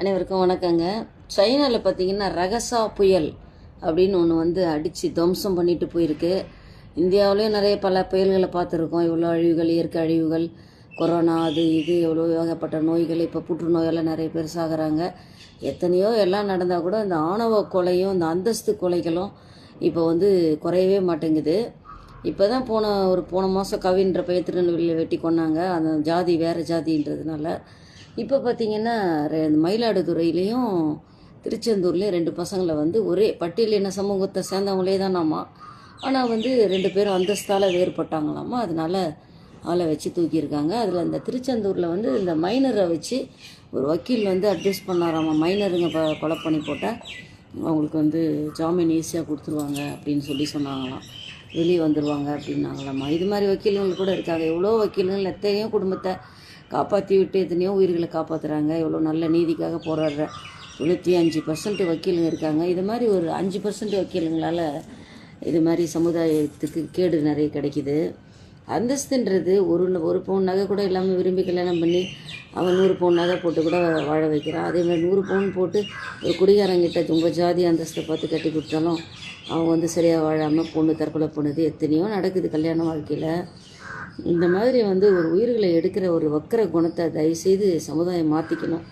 அனைவருக்கும் வணக்கங்க. சைனாவில் பார்த்தீங்கன்னா ரகசா புயல் அப்படின்னு ஒன்று வந்து அடித்து துவம்சம் பண்ணிட்டு போயிருக்கு. இந்தியாவிலேயும் நிறைய பல புயல்களை பார்த்துருக்கோம். இவ்வளோ அழிவுகள் இயற்கை அழிவுகள் கொரோனா அது இது எவ்வளோ ஏகப்பட்ட நோய்கள் இப்போ புற்றுநோயெல்லாம் நிறைய பேர் சாகிறாங்க. எத்தனையோ எல்லாம் நடந்தால் கூட இந்த ஆணவ கொலையும் இந்த அந்தஸ்து கொலைகளும் இப்போ வந்து குறையவே மாட்டேங்குது. இப்போ தான் போன ஒரு போன மாதம் கவின்ற பையன் திருநெல்வேலியில் வெட்டி கொன்னாங்க. அந்த ஜாதி வேறு ஜாதின்றதுனால இப்போ பார்த்தீங்கன்னா மயிலாடுதுறையிலையும் திருச்செந்தூர்லேயும் ரெண்டு பசங்களை வந்து ஒரே பட்டியலின சமூகத்தை சேர்ந்தவங்களே தானாமா ஆனால் வந்து ரெண்டு பேரும் அந்தஸ்தால் வேறுபட்டாங்களாமா? அதனால ஆளை வச்சு தூக்கியிருக்காங்க. அதில் இந்த திருச்செந்தூரில் வந்து இந்த மைனரை வச்சு ஒரு வக்கீல் வந்து அட்வைஸ் பண்ணாராமா? மைனருங்க ப கொலை பண்ணி போட்டால் அவங்களுக்கு வந்து ஜாமீன் ஈஸியாக கொடுத்துருவாங்க அப்படின்னு சொல்லி சொன்னாங்களாம். வெளியே வந்துடுவாங்க அப்படின்னாங்களாம்மா இது மாதிரி வக்கீல்கள் கூட இருக்காங்க. எவ்வளோ வக்கீல்கள் எத்தனையோ குடும்பத்தை காப்பாற்றி விட்டு எத்தனையோ உயிர்களை காப்பாற்றுறாங்க எவ்வளோ நல்ல நீதிக்காக போராடுற தொண்ணூற்றி அஞ்சு பர்சன்ட் வக்கீலுங்க இருக்காங்க. இது மாதிரி ஒரு அஞ்சு பர்சன்ட் வக்கீலுங்களால் இது மாதிரி சமுதாயத்துக்கு கேடு நிறைய கிடைக்குது. அந்தஸ்துன்றது ஒரு ஒரு பவுன் நகை கூட இல்லாமல் விரும்பி கல்யாணம் பண்ணி அவன் நூறு பவுன் நகை போட்டு கூட வாழ வைக்கிறான். அதே மாதிரி நூறு பவுன் போட்டு ஒரு குடிகாரங்கிட்ட உங்கள் ஜாதி அந்தஸ்தை பார்த்து கட்டி கொடுத்தாலும் அவங்க வந்து சரியாக வாழாமல் பொண்ணு தற்கொலை பண்ணுது எத்தனையோ நடக்குது கல்யாண வாழ்க்கையில். இந்த மாதிரி வந்து ஒரு உயிர்களை எடுக்கிற ஒரு வக்கர குணத்தை தயவுசெய்து சமுதாயம் மாற்றிக்கணும்